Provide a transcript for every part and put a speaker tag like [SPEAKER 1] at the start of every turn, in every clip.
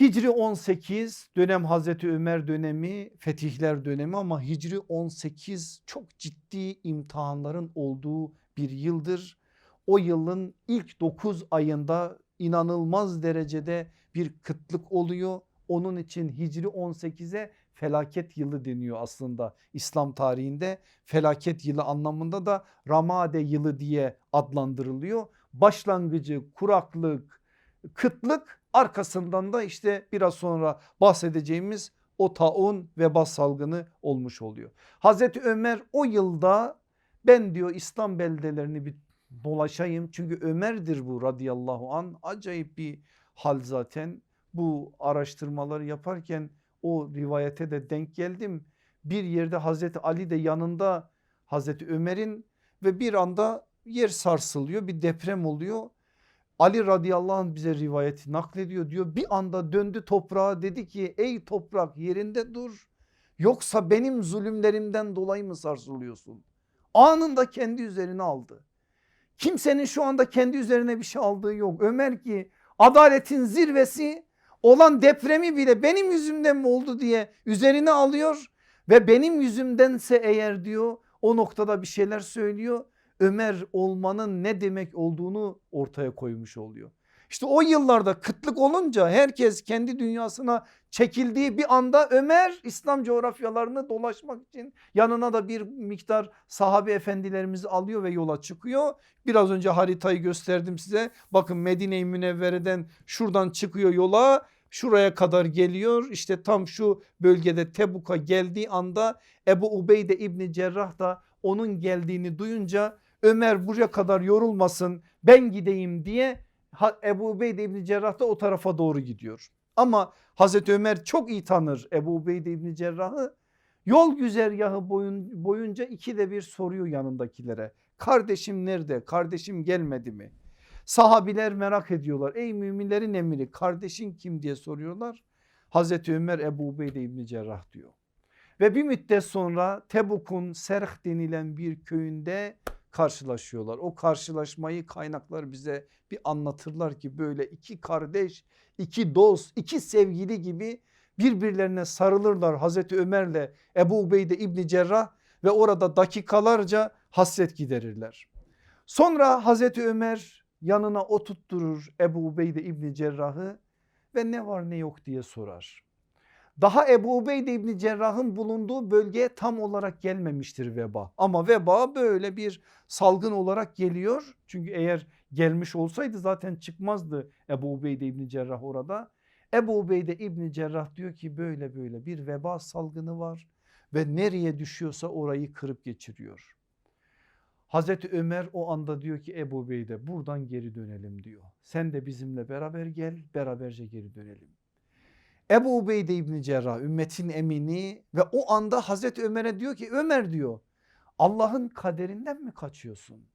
[SPEAKER 1] Hicri 18 dönem Hazreti Ömer dönemi fetihler dönemi ama Hicri 18 çok ciddi imtihanların olduğu bir yıldır. O yılın ilk 9 ayında inanılmaz derecede bir kıtlık oluyor. Onun için Hicri 18'e felaket yılı deniyor aslında İslam tarihinde. Felaket yılı anlamında da Ramade yılı diye adlandırılıyor. Başlangıcı kuraklık, kıtlık arkasından da işte biraz sonra bahsedeceğimiz o taun veba salgını olmuş oluyor. Hazreti Ömer o yılda ben diyor İslam beldelerini bir dolaşayım çünkü Ömer'dir bu radıyallahu an acayip bir hal zaten bu araştırmaları yaparken o rivayete de denk geldim. Bir yerde Hazreti Ali de yanında Hazreti Ömer'in ve bir anda yer sarsılıyor bir deprem oluyor. Ali radıyallahu anh bize rivayeti naklediyor diyor bir anda döndü toprağa dedi ki ey toprak yerinde dur yoksa benim zulümlerimden dolayı mı sarsılıyorsun? Anında kendi üzerine aldı. Kimsenin şu anda kendi üzerine bir şey aldığı yok. Ömer ki adaletin zirvesi olan depremi bile benim yüzümden mi oldu diye üzerine alıyor ve benim yüzümdense eğer diyor o noktada bir şeyler söylüyor. Ömer olmanın ne demek olduğunu ortaya koymuş oluyor. İşte o yıllarda kıtlık olunca herkes kendi dünyasına çekildiği bir anda Ömer İslam coğrafyalarını dolaşmak için yanına da bir miktar sahabe efendilerimizi alıyor ve yola çıkıyor. Biraz önce haritayı gösterdim size. Bakın Medine-i Münevvere'den şuradan çıkıyor yola şuraya kadar geliyor. İşte tam şu bölgede Tebuk'a geldiği anda Ebu Ubeyde İbni Cerrah da onun geldiğini duyunca Ömer buraya kadar yorulmasın ben gideyim diye Ebu Ubeyde İbni Cerrah da o tarafa doğru gidiyor. Ama Hazreti Ömer çok iyi tanır Ebu Ubeyde İbni Cerrah'ı. Yol güzergahı boyun, boyunca ikide bir soruyor yanındakilere. Kardeşim nerede? Kardeşim gelmedi mi? Sahabiler merak ediyorlar. Ey müminlerin emiri kardeşin kim diye soruyorlar. Hazreti Ömer Ebu Ubeyde İbni Cerrah diyor. Ve bir müddet sonra Tebuk'un Serh denilen bir köyünde karşılaşıyorlar. O karşılaşmayı kaynaklar bize bir anlatırlar ki böyle iki kardeş, iki dost, iki sevgili gibi birbirlerine sarılırlar Hazreti Ömer'le Ebu Ubeyde İbni Cerrah ve orada dakikalarca hasret giderirler. Sonra Hazreti Ömer yanına oturtturur Ebu Ubeyde İbni Cerrah'ı ve ne var ne yok diye sorar. Daha Ebu Ubeyde İbni Cerrah'ın bulunduğu bölgeye tam olarak gelmemiştir veba. Ama veba böyle bir salgın olarak geliyor. Çünkü eğer gelmiş olsaydı zaten çıkmazdı Ebu Ubeyde İbni Cerrah orada. Ebu Ubeyde İbni Cerrah diyor ki böyle böyle bir veba salgını var ve nereye düşüyorsa orayı kırıp geçiriyor. Hazreti Ömer o anda diyor ki Ebu Ubeyde buradan geri dönelim diyor. Sen de bizimle beraber gel beraberce geri dönelim. Ebu Ubeyde İbni Cerrah ümmetin emini ve o anda Hazreti Ömer'e diyor ki Ömer diyor Allah'ın kaderinden mi kaçıyorsun?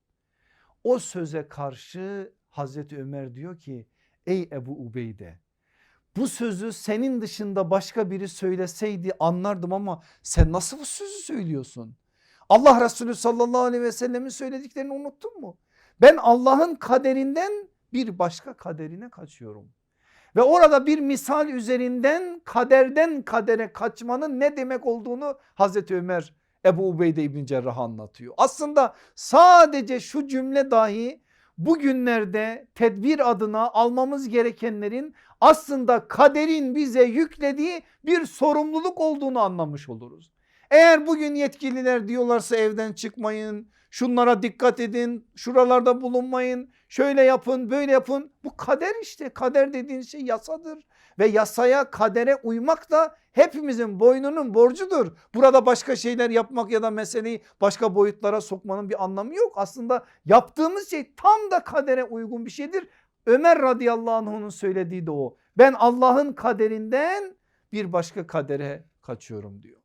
[SPEAKER 1] O söze karşı Hazreti Ömer diyor ki ey Ebu Ubeyde bu sözü senin dışında başka biri söyleseydi anlardım ama sen nasıl bu sözü söylüyorsun? Allah Resulü sallallahu aleyhi ve sellemin söylediklerini unuttun mu? Ben Allah'ın kaderinden bir başka kaderine kaçıyorum. Ve orada bir misal üzerinden kaderden kadere kaçmanın ne demek olduğunu Hazreti Ömer Ebu Ubeyde İbni Cerrah anlatıyor. Aslında sadece şu cümle dahi bugünlerde tedbir adına almamız gerekenlerin aslında kaderin bize yüklediği bir sorumluluk olduğunu anlamış oluruz. Eğer bugün yetkililer diyorlarsa evden çıkmayın, şunlara dikkat edin, şuralarda bulunmayın, şöyle yapın, böyle yapın. Bu kader işte. Kader dediğin şey yasadır ve yasaya, kadere uymak da hepimizin boynunun borcudur. Burada başka şeyler yapmak ya da meseleyi başka boyutlara sokmanın bir anlamı yok. Aslında yaptığımız şey tam da kadere uygun bir şeydir. Ömer radıyallahu anh'ın söylediği de o. Ben Allah'ın kaderinden bir başka kadere kaçıyorum diyor.